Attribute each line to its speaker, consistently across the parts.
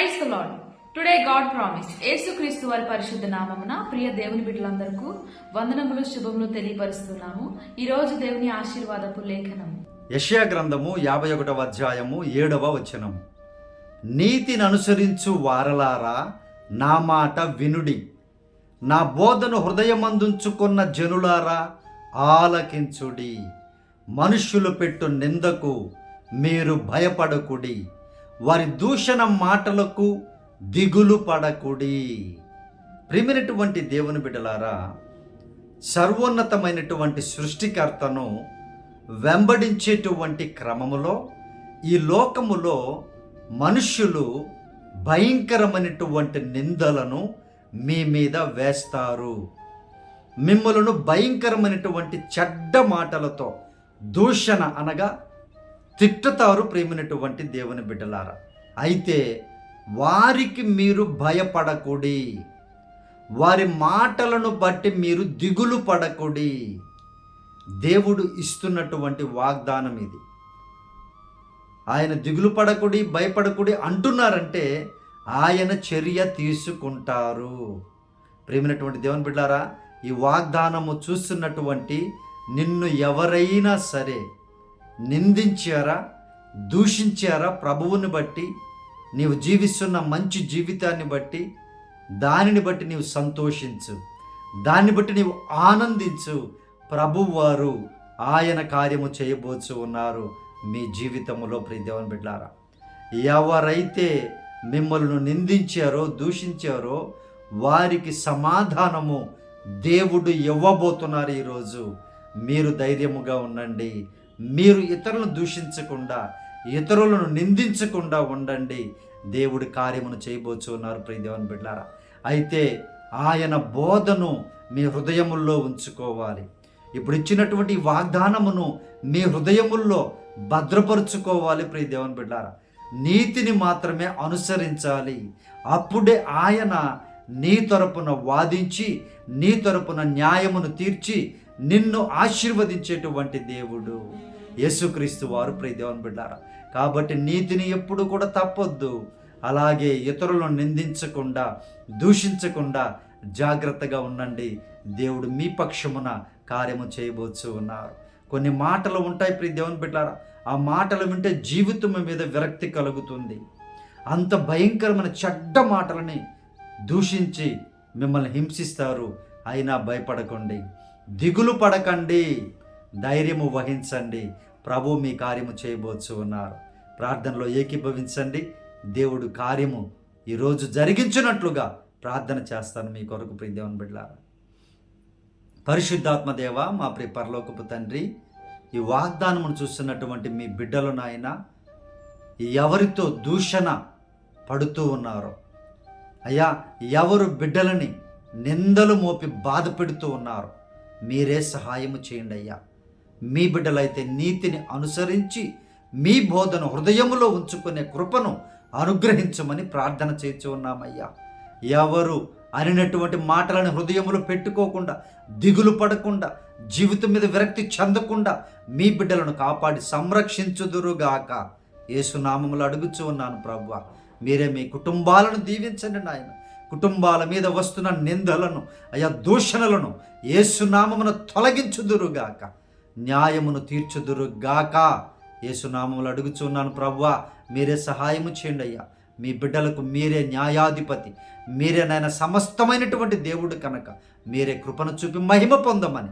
Speaker 1: Praise the lord today god promise యేసుక్రీస్తు వారి పరిశుద్ధ నామమున ప్రియ దేవుని బిడ్డలందరకు వందనములు శుభములు తెలియపరుస్తున్నాము. ఈ రోజు దేవుని ఆశీర్వాదపు లేఖనము.
Speaker 2: యెషయా గ్రంథము యాభై ఒకటవ అధ్యాయము ఏడవ వచనము. నీతిని అనుసరించు వారలారా నా మాట వినుడి. నా బోధను హృదయమందుంచుకున్న జనులారా ఆలకించుడి. మనుష్యులు పెట్టు నిందకు మీరు భయపడకుడి. వారి దూషణ మాటలకు దిగులు పడకుడి. ప్రిమినటువంటి దేవుని బిడ్డలారా సర్వోన్నతమైనటువంటి సృష్టికర్తను వెంబడించేటువంటి క్రమములో ఈ లోకములో మనుష్యులు భయంకరమైనటువంటి నిందలను మీ మీద వేస్తారు. మిమ్మలను భయంకరమైనటువంటి చెడ్డ మాటలతో దూషణ అనగా తిట్టుతారు ప్రేమినటువంటి దేవుని బిడ్డలారా. అయితే వారికి మీరు భయపడకూడి. వారి మాటలను బట్టి మీరు దిగులు పడకూడి. దేవుడు ఇస్తున్నటువంటి వాగ్దానం ఇది. ఆయన దిగులు పడకుడి భయపడకుడి అంటున్నారంటే ఆయన చర్య తీసుకుంటారు. ప్రేమినటువంటి దేవుని బిడ్డారా ఈ వాగ్దానము చూస్తున్నటువంటి నిన్ను ఎవరైనా సరే నిందించారా? దూషించారా? ప్రభువుని బట్టి నీవు జీవిస్తున్న మంచి జీవితాన్ని బట్టి దానిని బట్టి నీవు సంతోషించు. దాన్ని బట్టి నీవు ఆనందించు. ప్రభువారు ఆయన కార్యము చేయబోచు ఉన్నారు మీ జీవితంలో ప్రియ బిడ్డారా ఎవరైతే మిమ్మల్ని నిందించారో దూషించారో వారికి సమాధానము దేవుడు ఇవ్వబోతున్నారు ఈరోజు. మీరు ధైర్యముగా ఉండండి. మీరు ఇతరులను దూషించకుండా ఇతరులను నిందించకుండా ఉండండి. దేవుడి కార్యమును చేయబోచు ఉన్నారు దేవుని బిడ్డారా. అయితే ఆయన బోధను మీ హృదయముల్లో ఉంచుకోవాలి. ఇప్పుడు ఇచ్చినటువంటి వాగ్దానమును మీ హృదయముల్లో భద్రపరుచుకోవాలి ప్రియదేవన్ బిడ్డారా. నీతిని మాత్రమే అనుసరించాలి. అప్పుడే ఆయన నీ తరపున వాదించి నీ తరపున న్యాయమును తీర్చి నిన్ను ఆశీర్వదించేటువంటి దేవుడు. యేసుక్రీస్తు వారు ప్రియ దేవుని బిడ్డారా కాబట్టి నీతిని ఎప్పుడు కూడా తప్పొద్దు. అలాగే ఇతరులను నిందించకుండా దూషించకుండా జాగ్రత్తగా ఉండండి. దేవుడు మీ పక్షమున కార్యము చేయబోచు ఉన్నారు. కొన్ని మాటలు ఉంటాయి ప్రియ దేవుని బిడ్డారా ఆ మాటలు వింటే జీవితం మీద విరక్తి కలుగుతుంది. అంత భయంకరమైన చెడ్డ మాటలని దూషించి మిమ్మల్ని హింసిస్తారు. అయినా భయపడకండి. దిగులు పడకండి. ధైర్యము వహించండి. ప్రభు మీ కార్యము చేయబోచు ఉన్నారు. ప్రార్థనలో ఏకీభవించండి. దేవుడు కార్యము ఈరోజు జరిగించినట్లుగా ప్రార్థన చేస్తాను మీ కొరకు ప్రియ దేవుని బిడ్డలారా. పరిశుద్ధాత్మ దేవ మా ప్రియ పరలోకపు తండ్రి ఈ వాగ్దానమును చూస్తున్నటువంటి మీ బిడ్డలు నాయన ఎవరితో దూషణ పడుతూ ఉన్నారో అయ్యా ఎవరు బిడ్డలని నిందలు మోపి బాధ పెడుతూ ఉన్నారు మీరే సహాయము చేయండి అయ్యా. మీ బిడ్డలైతే నీతిని అనుసరించి మీ బోధను హృదయములో ఉంచుకునే కృపను అనుగ్రహించమని ప్రార్థన చేర్చి ఉన్నామయ్యా. ఎవరు అనినటువంటి మాటలను హృదయములు పెట్టుకోకుండా దిగులు పడకుండా జీవితం మీద విరక్తి చెందకుండా మీ బిడ్డలను కాపాడి సంరక్షించుదురుగాక. ఏసునామములు అడుగుచూ ఉన్నాను ప్రభువ. మీరే మీ కుటుంబాలను దీవించండి నాయన. కుటుంబాల మీద వస్తున్న నిందలను అయా దూషణలను ఏసునామమును తొలగించుదురుగాక. న్యాయమును తీర్చుదురుగాక. యేసునామములు అడుగుచున్నాను ప్రభువా మీరే సహాయము చేయండి అయ్యా. మీ బిడ్డలకు మీరే న్యాయాధిపతి మీరే నాయన సమస్తమైనటువంటి దేవుడు కనుక. మీరే కృపను చూపి మహిమ పొందమని.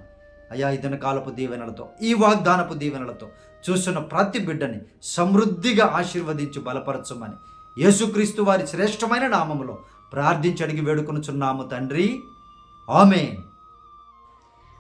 Speaker 2: అయ్యా ఇదన కాలపు దీవెనలతో ఈ వాగ్దానపు దీవెనలతో చూస్తున్న ప్రతి బిడ్డని సమృద్ధిగా ఆశీర్వదించి బలపరచమని. యేసుక్రీస్తు వారి శ్రేష్టమైన నామములో ప్రార్థించి అడిగి వేడుకొనుచున్నాము తండ్రి. ఆమెన్.